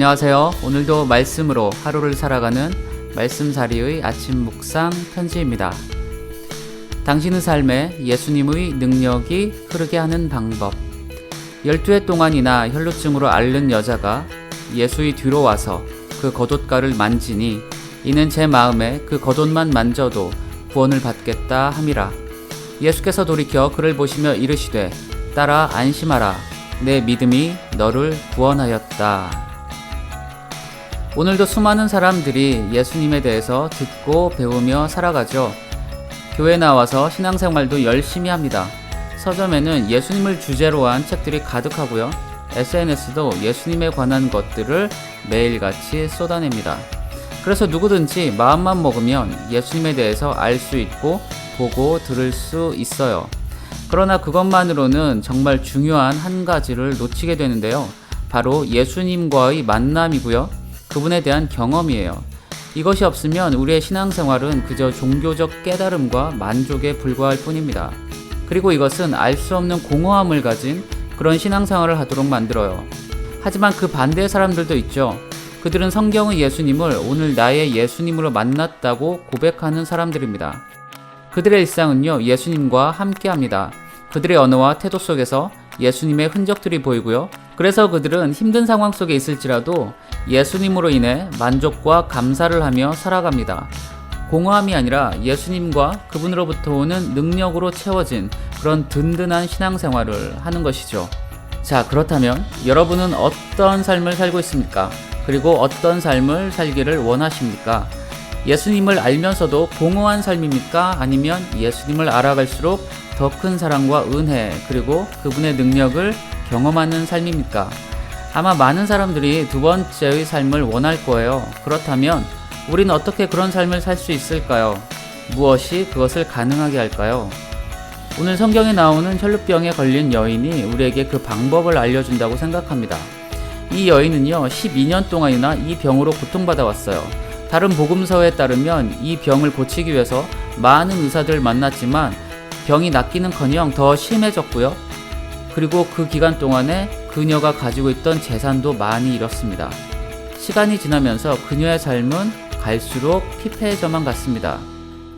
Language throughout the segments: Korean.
안녕하세요. 오늘도 말씀으로 하루를 살아가는 말씀사리의 아침 묵상 편지입니다. 당신의 삶에 예수님의 능력이 흐르게 하는 방법. 12해 동안이나 혈루증으로 앓는 여자가 예수의 뒤로 와서 그 겉옷가를 만지니 이는 제 마음에 그 겉옷만 만져도 구원을 받겠다 함이라. 예수께서 돌이켜 그를 보시며 이르시되 따라 안심하라. 내 믿음이 너를 구원하였다. 오늘도 수많은 사람들이 예수님에 대해서 듣고 배우며 살아가죠. 교회 나와서 신앙생활도 열심히 합니다. 서점에는 예수님을 주제로 한 책들이 가득하고요. SNS도 예수님에 관한 것들을 매일같이 쏟아냅니다. 그래서 누구든지 마음만 먹으면 예수님에 대해서 알 수 있고 보고 들을 수 있어요. 그러나 그것만으로는 정말 중요한 한 가지를 놓치게 되는데요. 바로 예수님과의 만남이고요. 그분에 대한 경험이에요. 이것이 없으면 우리의 신앙생활은 그저 종교적 깨달음과 만족에 불과할 뿐입니다. 그리고 이것은 알 수 없는 공허함을 가진 그런 신앙생활을 하도록 만들어요. 하지만 그 반대의 사람들도 있죠. 그들은 성경의 예수님을 오늘 나의 예수님으로 만났다고 고백하는 사람들입니다. 그들의 일상은요, 예수님과 함께 합니다. 그들의 언어와 태도 속에서 예수님의 흔적들이 보이고요. 그래서 그들은 힘든 상황 속에 있을지라도 예수님으로 인해 만족과 감사를 하며 살아갑니다. 공허함이 아니라 예수님과 그분으로부터 오는 능력으로 채워진 그런 든든한 신앙생활을 하는 것이죠. 자, 그렇다면 여러분은 어떤 삶을 살고 있습니까? 그리고 어떤 삶을 살기를 원하십니까? 예수님을 알면서도 공허한 삶입니까? 아니면 예수님을 알아갈수록 더 큰 사랑과 은혜, 그리고 그분의 능력을 경험하는 삶입니까? 아마 많은 사람들이 두 번째의 삶을 원할 거예요. 그렇다면 우리는 어떻게 그런 삶을 살 수 있을까요? 무엇이 그것을 가능하게 할까요? 오늘 성경에 나오는 혈루병에 걸린 여인이 우리에게 그 방법을 알려준다고 생각합니다. 이 여인은요, 12년 동안이나 이 병으로 고통받아 왔어요. 다른 복음서에 따르면 이 병을 고치기 위해서 많은 의사들을 만났지만 병이 낫기는 커녕 더 심해졌고요. 그리고 그 기간 동안에 그녀가 가지고 있던 재산도 많이 잃었습니다. 시간이 지나면서 그녀의 삶은 갈수록 피폐해져만 갔습니다.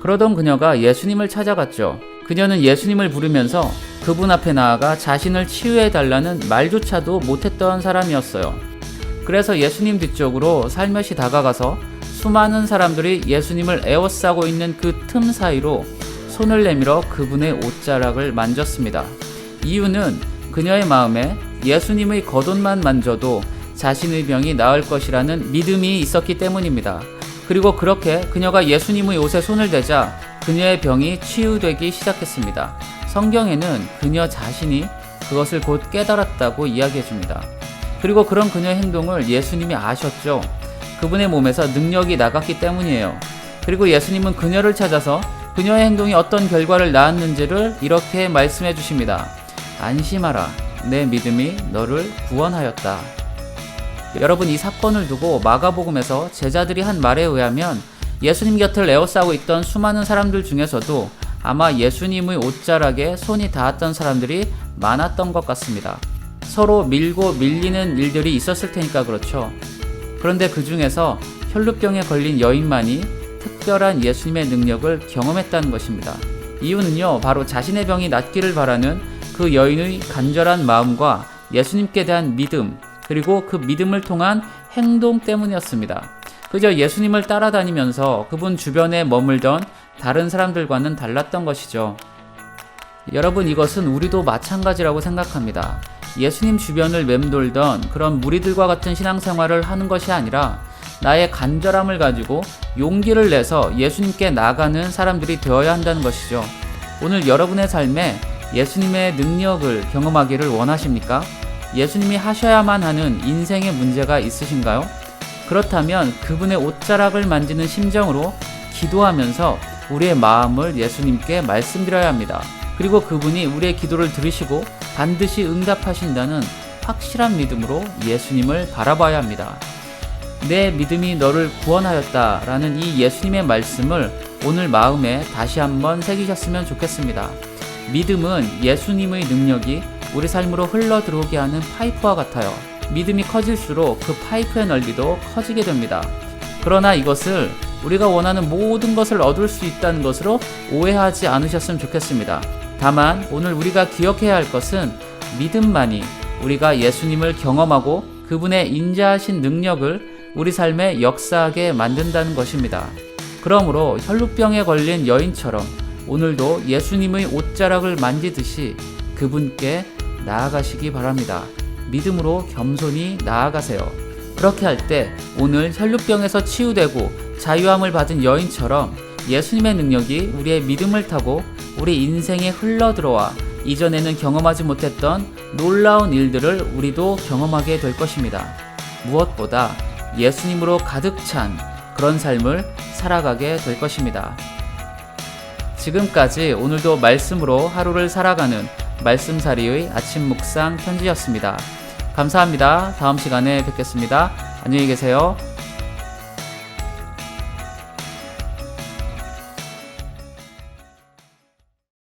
그러던 그녀가 예수님을 찾아갔죠. 그녀는 예수님을 부르면서 그분 앞에 나아가 자신을 치유해 달라는 말조차도 못했던 사람이었어요. 그래서 예수님 뒤쪽으로 살며시 다가가서 수많은 사람들이 예수님을 에워싸고 있는 그 틈 사이로 손을 내밀어 그분의 옷자락을 만졌습니다. 이유는 그녀의 마음에 예수님의 겉옷만 만져도 자신의 병이 나을 것이라는 믿음이 있었기 때문입니다. 그리고 그렇게 그녀가 예수님의 옷에 손을 대자 그녀의 병이 치유되기 시작했습니다. 성경에는 그녀 자신이 그것을 곧 깨달았다고 이야기해 줍니다. 그리고 그런 그녀의 행동을 예수님이 아셨죠. 그분의 몸에서 능력이 나갔기 때문이에요. 그리고 예수님은 그녀를 찾아서 그녀의 행동이 어떤 결과를 낳았는지를 이렇게 말씀해 주십니다. 안심하라. 내 믿음이 너를 구원하였다. 여러분 이 사건을 두고 마가복음에서 제자들이 한 말에 의하면 예수님 곁을 에워싸고 있던 수많은 사람들 중에서도 아마 예수님의 옷자락에 손이 닿았던 사람들이 많았던 것 같습니다. 서로 밀고 밀리는 일들이 있었을 테니까 그렇죠. 그런데 그 중에서 혈루병에 걸린 여인만이 특별한 예수님의 능력을 경험했다는 것입니다. 이유는요, 바로 자신의 병이 낫기를 바라는 그 여인의 간절한 마음과 예수님께 대한 믿음, 그리고 그 믿음을 통한 행동 때문이었습니다. 그저 예수님을 따라다니면서 그분 주변에 머물던 다른 사람들과는 달랐던 것이죠. 여러분, 이것은 우리도 마찬가지라고 생각합니다. 예수님 주변을 맴돌던 그런 무리들과 같은 신앙생활을 하는 것이 아니라 나의 간절함을 가지고 용기를 내서 예수님께 나가는 사람들이 되어야 한다는 것이죠. 오늘 여러분의 삶에 예수님의 능력을 경험하기를 원하십니까? 예수님이 하셔야만 하는 인생의 문제가 있으신가요? 그렇다면 그분의 옷자락을 만지는 심정으로 기도하면서 우리의 마음을 예수님께 말씀드려야 합니다. 그리고 그분이 우리의 기도를 들으시고 반드시 응답하신다는 확실한 믿음으로 예수님을 바라봐야 합니다. 내 믿음이 너를 구원하였다 라는 이 예수님의 말씀을 오늘 마음에 다시 한번 새기셨으면 좋겠습니다. 믿음은 예수님의 능력이 우리 삶으로 흘러 들어오게 하는 파이프와 같아요. 믿음이 커질수록 그 파이프의 넓이도 커지게 됩니다. 그러나 이것을 우리가 원하는 모든 것을 얻을 수 있다는 것으로 오해하지 않으셨으면 좋겠습니다. 다만 오늘 우리가 기억해야 할 것은 믿음만이 우리가 예수님을 경험하고 그분의 인자하신 능력을 우리 삶에 역사하게 만든다는 것입니다. 그러므로 혈루병에 걸린 여인처럼 오늘도 예수님의 옷자락을 만지듯이 그분께 나아가시기 바랍니다. 믿음으로 겸손히 나아가세요. 그렇게 할 때 오늘 혈루병에서 치유되고 자유함을 받은 여인처럼 예수님의 능력이 우리의 믿음을 타고 우리 인생에 흘러 들어와 이전에는 경험하지 못했던 놀라운 일들을 우리도 경험하게 될 것입니다. 무엇보다 예수님으로 가득 찬 그런 삶을 살아가게 될 것입니다. 지금까지 오늘도 말씀으로 하루를 살아가는 말씀사리의 아침 묵상 편지였습니다. 감사합니다. 다음 시간에 뵙겠습니다. 안녕히 계세요.